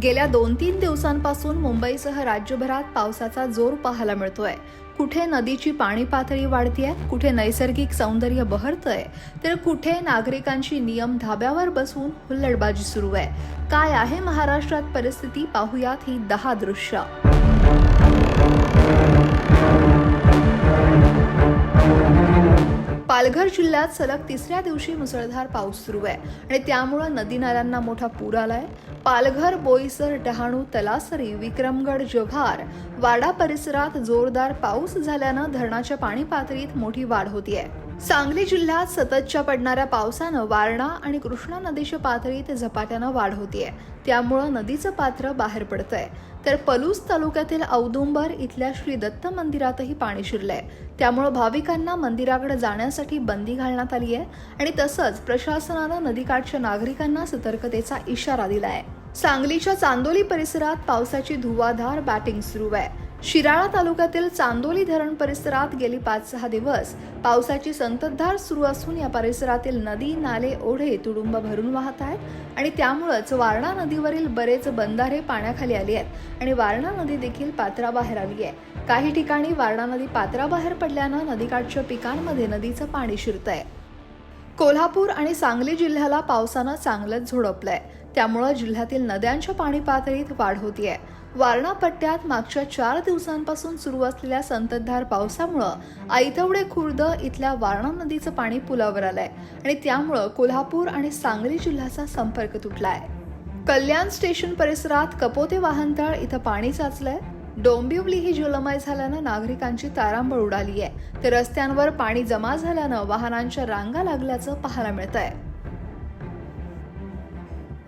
गेल्या दोन तीन दिवसांपासून मुंबईसह राज्यभरात पावसाचा जोर पाहायला मिळतोय. कुठे नदीची पाणी पातळी वाढतीये कुठे नैसर्गिक सौंदर्य बहरतंय तर कुठे नागरिकांची नियम धाब्यावर बसवून हुल्लडबाजी सुरू आहे. काय आहे महाराष्ट्रात परिस्थिती पाहुयात ही दहा दृश्य. पालघर जिल्ह्यात सलग तिसऱ्या दिवशी मुसळधार पाऊस सुरू आहे आणि त्यामुळे नदी नाल्यांना मोठा पूर आलाय. पालघर बोईसर डहाणू तलासरी विक्रमगड जव्हार वाडा परिसरात जोरदार पाऊस झाल्यानं धरणाच्या पाणी पातळीत मोठी वाढ होती आहे सांगली जिल्ह्यात सततच्या पडणाऱ्या पावसानं वारणा आणि कृष्णा नदीच्या पातळीत झपाट्यानं वाढ होतीये. त्यामुळं नदीचं पात्र बाहेर पडतंय. तर पलूस तालुक्यातील औदुंबर इथल्या श्री दत्त मंदिरातही पाणी शिरलंय. त्यामुळं भाविकांना मंदिराकडे जाण्यासाठी बंदी घालण्यात आली आहे आणि तसंच प्रशासनानं नदीकाठच्या नागरिकांना सतर्कतेचा इशारा दिलाय. सांगलीच्या चांदोली परिसरात पावसाची धुवाधार बॅटिंग सुरू आहे. शिराळा तालुक्यातील चांदोली धरण परिसरात गेली पाच सहा दिवस पावसाची संततधार सुरू असून या परिसरातील नदी नाले ओढे तुडुंब भरून वाहत आहेत आणि त्यामुळंच वारणा नदीवरील बरेच बंधारे पाण्याखाली आली आहेत आणि वारणा नदी देखील पात्राबाहेर आली आहे. काही ठिकाणी वारणा नदी पात्राबाहेर पडल्यानं नदीकाठच्या पिकांमध्ये नदीचं पाणी शिरतंय. कोल्हापूर आणि सांगली जिल्ह्याला पावसानं चांगलंच झोडपलंय. त्यामुळं जिल्ह्यातील नद्यांच्या पाणी पातळीत वाढ होतीये. वारणा पट्ट्यात मागच्या चार दिवसांपासून सुरू असलेल्या संततधार पावसामुळं आयतवडे खुर्द इथल्या वारणा नदीचं पाणी पुलावर आलंय आणि त्यामुळं कोल्हापूर आणि सांगली जिल्ह्याचा संपर्क तुटलाय. कल्याण स्टेशन परिसरात कपोते वाहनतळ इथं पाणी साचलंय. डोंबिवली ही जलमय झाल्यानं नागरिकांची तारांबळ उडाली आहे तर रस्त्यांवर पाणी जमा झाल्यानं वाहनांच्या रांगा लागल्याचं पाहायला मिळत आहे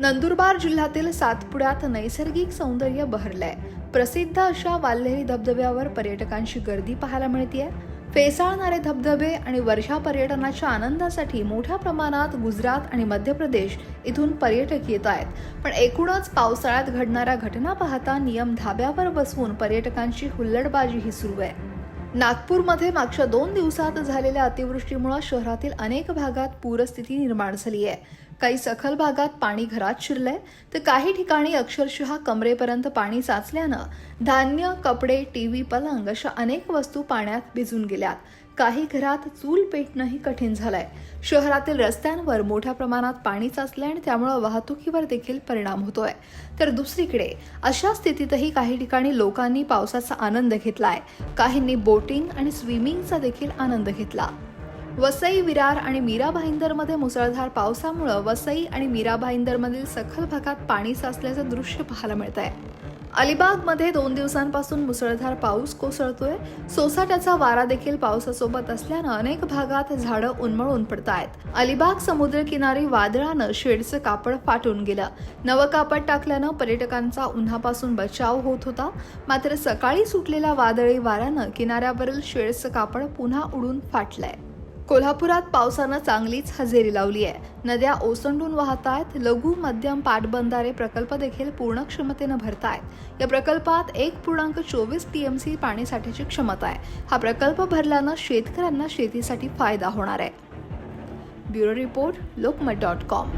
नंदुरबार जिल्ह्यातील सातपुड्यात नैसर्गिक सौंदर्य बहरलंय. प्रसिद्ध अशा वाल्हेरी धबधब्यावर पर्यटकांची गर्दी पाहायला मिळतीये. फेसाळणारे धबधबे आणि वर्षा पर्यटनाच्या आनंदासाठी मोठ्या प्रमाणात गुजरात आणि मध्य प्रदेश इथून पर्यटक येत आहेत. पण एकूणच पावसाळ्यात घडणाऱ्या घटना पाहता नियम धाब्यावर बसवून पर्यटकांची हुल्लडबाजीही सुरू आहे. नागपूरमध्ये मागच्या दोन दिवसात झालेल्या अतिवृष्टीमुळे शहरातील अनेक भागात पूरस्थिती निर्माण झाली आहे. काही सखल भागात पाणी घरात शिरलंय. तर काही ठिकाणी अक्षरशः कमरेपर्यंत पाणी साचल्यानं धान्य कपडे टीव्ही पलंग अशा अनेक वस्तू पाण्यात भिजून गेल्यात. काही घरात चूल पेटणंही कठीण झालंय. शहरातील रस्त्यांवर मोठ्या प्रमाणात पाणी साचलंय आणि त्यामुळे वाहतुकीवर देखील परिणाम होतोय. तर दुसरीकडे अशा स्थितीतही काही ठिकाणी लोकांनी पावसाचा आनंद घेतलाय. काहींनी बोटिंग आणि स्विमिंगचा देखील आनंद घेतला. वसई विरार आणि मीरा भाईंदरमध्ये मुसळधार पावसामुळं वसई आणि मीरा भाईंदरमधील सखल भागात पाणी साचल्याचं दृश्य पाहायला मिळत आहे अलिबागमध्ये दोन दिवसांपासून मुसळधार पाऊस कोसळतोय. सोसाट्याचा वारा देखील पावसासोबत असल्यानं अनेक भागात झाडं उन्मळून पडत आहेत अलिबाग समुद्रकिनारी वादळानं शेडचं कापड फाटून गेलं. नवं कापड टाकल्यानं पर्यटकांचा उन्हापासून बचाव होत होता. मात्र सकाळी सुटलेल्या वादळी वाऱ्यानं किनाऱ्यावरील शेडचं कापड पुन्हा उडून फाटलंय. कोल्हापुरात पावसानं चांगलीच हजेरी लावली आहे. नद्या ओसंडून वाहत आहेत लघु मध्यम पाटबंधारे प्रकल्प देखील पूर्ण क्षमतेनं भरतायत. या प्रकल्पात एक पूर्णांक चोवीस टीएमसी पाणीसाठ्याची क्षमता आहे. हा प्रकल्प भरल्यानं शेतकऱ्यांना शेतीसाठी फायदा होणार आहे. Bureau report Lokmat dot com.